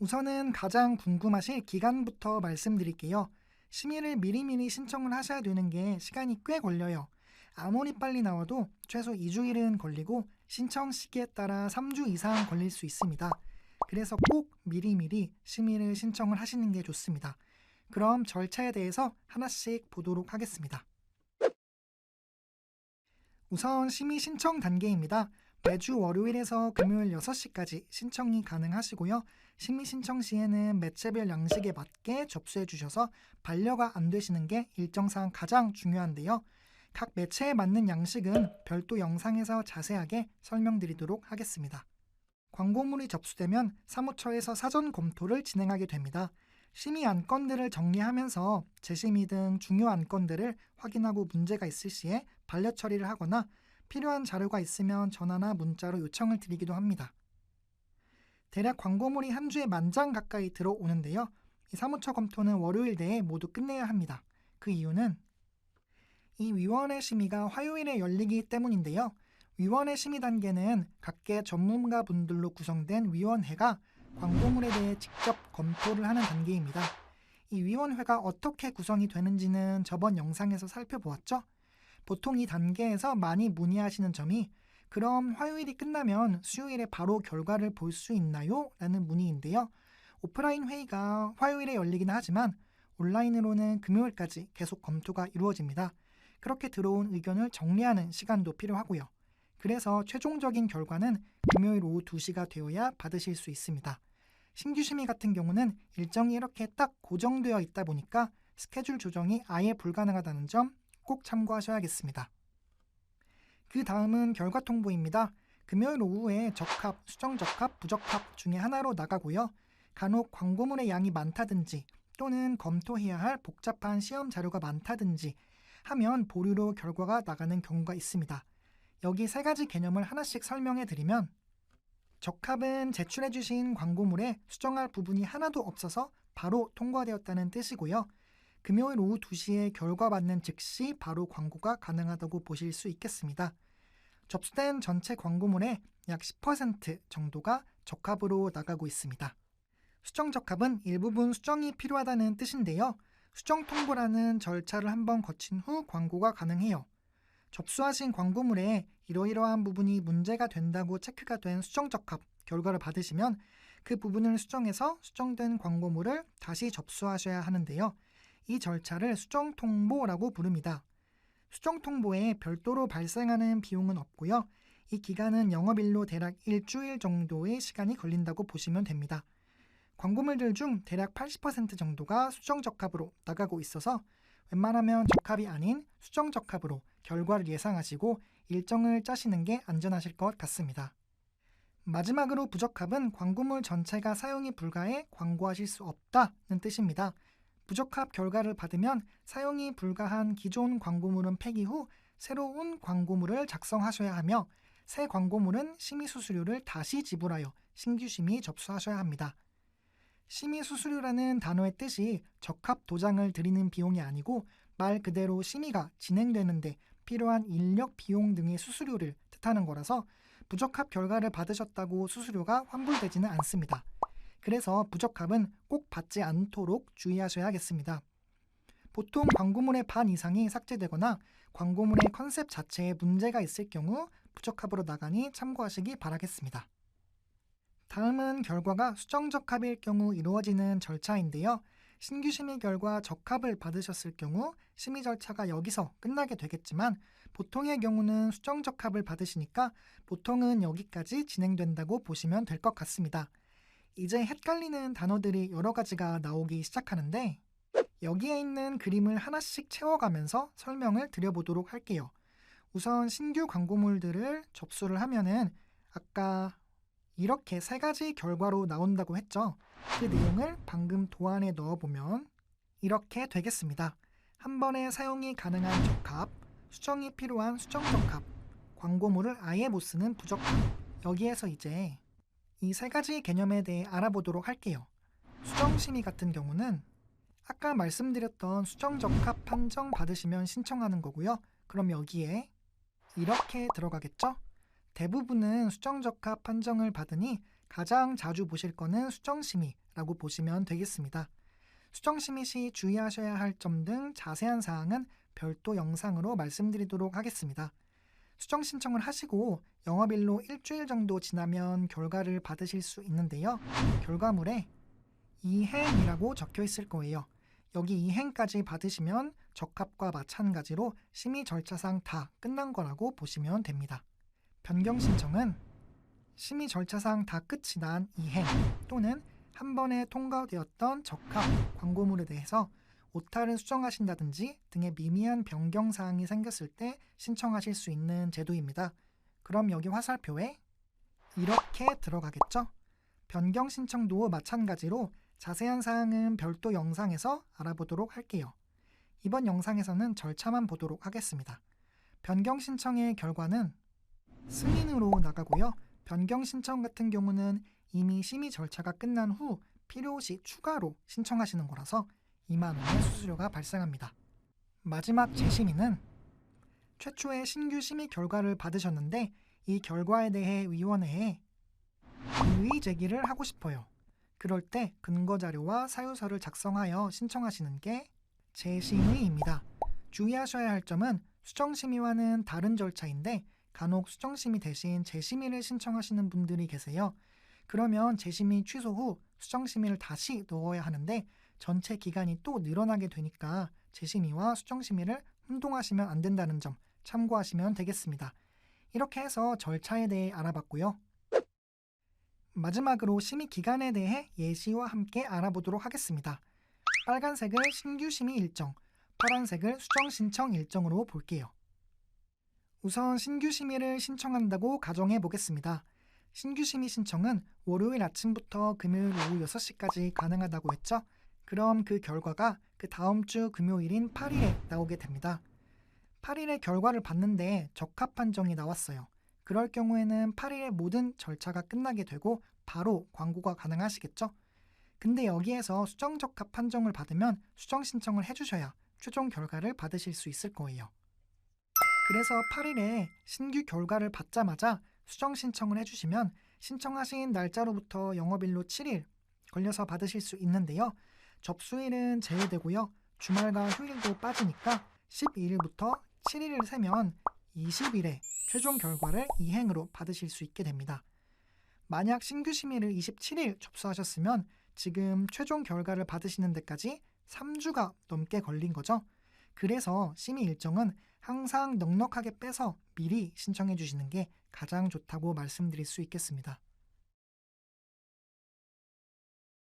우선은 가장 궁금하실 기간부터 말씀드릴게요. 심의를 미리미리 신청을 하셔야 되는 게 시간이 꽤 걸려요. 아무리 빨리 나와도 최소 2주일은 걸리고 신청 시기에 따라 3주 이상 걸릴 수 있습니다. 그래서 꼭 미리미리 심의를 신청을 하시는 게 좋습니다. 그럼 절차에 대해서 하나씩 보도록 하겠습니다. 우선 심의 신청 단계입니다. 매주 월요일에서 금요일 6시까지 신청이 가능하시고요. 심의 신청 시에는 매체별 양식에 맞게 접수해 주셔서 반려가 안 되시는 게 일정상 가장 중요한데요. 각 매체에 맞는 양식은 별도 영상에서 자세하게 설명드리도록 하겠습니다. 광고물이 접수되면 사무처에서 사전 검토를 진행하게 됩니다. 심의 안건들을 정리하면서 재심의 등 중요 안건들을 확인하고 문제가 있을 시에 반려 처리를 하거나 필요한 자료가 있으면 전화나 문자로 요청을 드리기도 합니다. 대략 광고물이 한 주에 만장 가까이 들어오는데요. 이 사무처 검토는 월요일 내에 모두 끝내야 합니다. 그 이유는 이 위원회 심의가 화요일에 열리기 때문인데요. 위원회 심의 단계는 각계 전문가 분들로 구성된 위원회가 광고물에 대해 직접 검토를 하는 단계입니다. 이 위원회가 어떻게 구성이 되는지는 저번 영상에서 살펴보았죠? 보통 이 단계에서 많이 문의하시는 점이 그럼 화요일이 끝나면 수요일에 바로 결과를 볼 수 있나요? 라는 문의인데요. 오프라인 회의가 화요일에 열리긴 하지만 온라인으로는 금요일까지 계속 검토가 이루어집니다. 그렇게 들어온 의견을 정리하는 시간도 필요하고요. 그래서 최종적인 결과는 금요일 오후 2시가 되어야 받으실 수 있습니다. 신규 심의 같은 경우는 일정이 이렇게 딱 고정되어 있다 보니까 스케줄 조정이 아예 불가능하다는 점 꼭 참고하셔야겠습니다. 그 다음은 결과 통보입니다. 금요일 오후에 적합, 수정 적합, 부적합 중에 하나로 나가고요. 간혹 광고물의 양이 많다든지 또는 검토해야 할 복잡한 시험 자료가 많다든지 하면 보류로 결과가 나가는 경우가 있습니다. 여기 세 가지 개념을 하나씩 설명해 드리면 적합은 제출해 주신 광고물에 수정할 부분이 하나도 없어서 바로 통과되었다는 뜻이고요. 금요일 오후 2시에 결과 받는 즉시 바로 광고가 가능하다고 보실 수 있겠습니다. 접수된 전체 광고물의 약 10% 정도가 적합으로 나가고 있습니다. 수정 적합은 일부분 수정이 필요하다는 뜻인데요. 수정 통보라는 절차를 한번 거친 후 광고가 가능해요. 접수하신 광고물에 이러이러한 부분이 문제가 된다고 체크가 된 수정 적합 결과를 받으시면 그 부분을 수정해서 수정된 광고물을 다시 접수하셔야 하는데요. 이 절차를 수정 통보라고 부릅니다. 수정 통보에 별도로 발생하는 비용은 없고요. 이 기간은 영업일로 대략 일주일 정도의 시간이 걸린다고 보시면 됩니다. 광고물들 중 대략 80% 정도가 수정 적합으로 나가고 있어서 웬만하면 적합이 아닌 수정 적합으로 결과를 예상하시고 일정을 짜시는 게 안전하실 것 같습니다. 마지막으로 부적합은 광고물 전체가 사용이 불가해 광고하실 수 없다는 뜻입니다. 부적합 결과를 받으면 사용이 불가한 기존 광고물은 폐기 후 새로운 광고물을 작성하셔야 하며 새 광고물은 심의 수수료를 다시 지불하여 신규 심의 접수하셔야 합니다. 심의 수수료라는 단어의 뜻이 적합 도장을 드리는 비용이 아니고 말 그대로 심의가 진행되는데 필요한 인력 비용 등의 수수료를 뜻하는 거라서 부적합 결과를 받으셨다고 수수료가 환불되지는 않습니다. 그래서 부적합은 꼭 받지 않도록 주의하셔야겠습니다. 보통 광고물의 반 이상이 삭제되거나 광고물의 컨셉 자체에 문제가 있을 경우 부적합으로 나가니 참고하시기 바라겠습니다. 다음은 결과가 수정 적합일 경우 이루어지는 절차인데요. 신규 심의 결과 적합을 받으셨을 경우 심의 절차가 여기서 끝나게 되겠지만 보통의 경우는 수정 적합을 받으시니까 보통은 여기까지 진행된다고 보시면 될 것 같습니다. 이제 헷갈리는 단어들이 여러 가지가 나오기 시작하는데 여기에 있는 그림을 하나씩 채워가면서 설명을 드려보도록 할게요. 우선 신규 광고물들을 접수를 하면은 아까 이렇게 세 가지 결과로 나온다고 했죠. 그 내용을 방금 도안에 넣어보면 이렇게 되겠습니다. 한 번에 사용이 가능한 적합, 수정이 필요한 수정 적합, 광고물을 아예 못 쓰는 부적합. 여기에서 이제 이 세 가지 개념에 대해 알아보도록 할게요. 수정 심의 같은 경우는 아까 말씀드렸던 수정 적합 판정 받으시면 신청하는 거고요. 그럼 여기에 이렇게 들어가겠죠? 대부분은 수정 적합 판정을 받으니 가장 자주 보실 거는 수정 심의 라고 보시면 되겠습니다. 수정심의 시 주의하셔야 할 점 등 자세한 사항은 별도 영상으로 말씀드리도록 하겠습니다. 수정 신청을 하시고 영업일로 일주일 정도 지나면 결과를 받으실 수 있는데요. 결과물에 이행이라고 적혀 있을 거예요. 여기 이행까지 받으시면 적합과 마찬가지로 심의 절차상 다 끝난 거라고 보시면 됩니다. 변경 신청은 심의 절차상 다 끝이 난 이행 또는 한 번에 통과되었던 적합 광고물에 대해서 오타를 수정하신다든지 등의 미미한 변경 사항이 생겼을 때 신청하실 수 있는 제도입니다. 그럼 여기 화살표에 이렇게 들어가겠죠? 변경 신청도 마찬가지로 자세한 사항은 별도 영상에서 알아보도록 할게요. 이번 영상에서는 절차만 보도록 하겠습니다. 변경 신청의 결과는 승인으로 나가고요. 변경 신청 같은 경우는 이미 심의 절차가 끝난 후 필요시 추가로 신청하시는 거라서 2만 원의 수수료가 발생합니다. 마지막 재심의는 최초의 신규 심의 결과를 받으셨는데 이 결과에 대해 위원회에 이의 제기를 하고 싶어요. 그럴 때 근거 자료와 사유서를 작성하여 신청하시는 게 재심의입니다. 주의하셔야 할 점은 수정심의와는 다른 절차인데 간혹 수정심의 대신 재심의를 신청하시는 분들이 계세요. 그러면 재심의 취소 후 수정심의를 다시 넣어야 하는데 전체 기간이 또 늘어나게 되니까 재심의와 수정심의를 혼동하시면 안 된다는 점 참고하시면 되겠습니다. 이렇게 해서 절차에 대해 알아봤고요. 마지막으로 심의 기간에 대해 예시와 함께 알아보도록 하겠습니다. 빨간색을 신규 심의 일정, 파란색을 수정 신청 일정으로 볼게요. 우선 신규 심의를 신청한다고 가정해 보겠습니다. 신규 심의 신청은 월요일 아침부터 금요일 오후 6시까지 가능하다고 했죠? 그럼 그 결과가 그 다음 주 금요일인 8일에 나오게 됩니다. 8일에 결과를 봤는데 적합 판정이 나왔어요. 그럴 경우에는 8일에 모든 절차가 끝나게 되고 바로 광고가 가능하시겠죠? 근데 여기에서 수정 적합 판정을 받으면 수정 신청을 해주셔야 최종 결과를 받으실 수 있을 거예요. 그래서 8일에 신규 결과를 받자마자 수정 신청을 해주시면 신청하신 날짜로부터 영업일로 7일 걸려서 받으실 수 있는데요. 접수일은 제외되고요. 주말과 휴일도 빠지니까 12일부터 7일을 세면 20일에 최종 결과를 이행으로 받으실 수 있게 됩니다. 만약 신규 심의를 27일 접수하셨으면 지금 최종 결과를 받으시는 데까지 3주가 넘게 걸린 거죠. 그래서 심의 일정은 항상 넉넉하게 빼서 미리 신청해 주시는 게 가장 좋다고 말씀드릴 수 있겠습니다.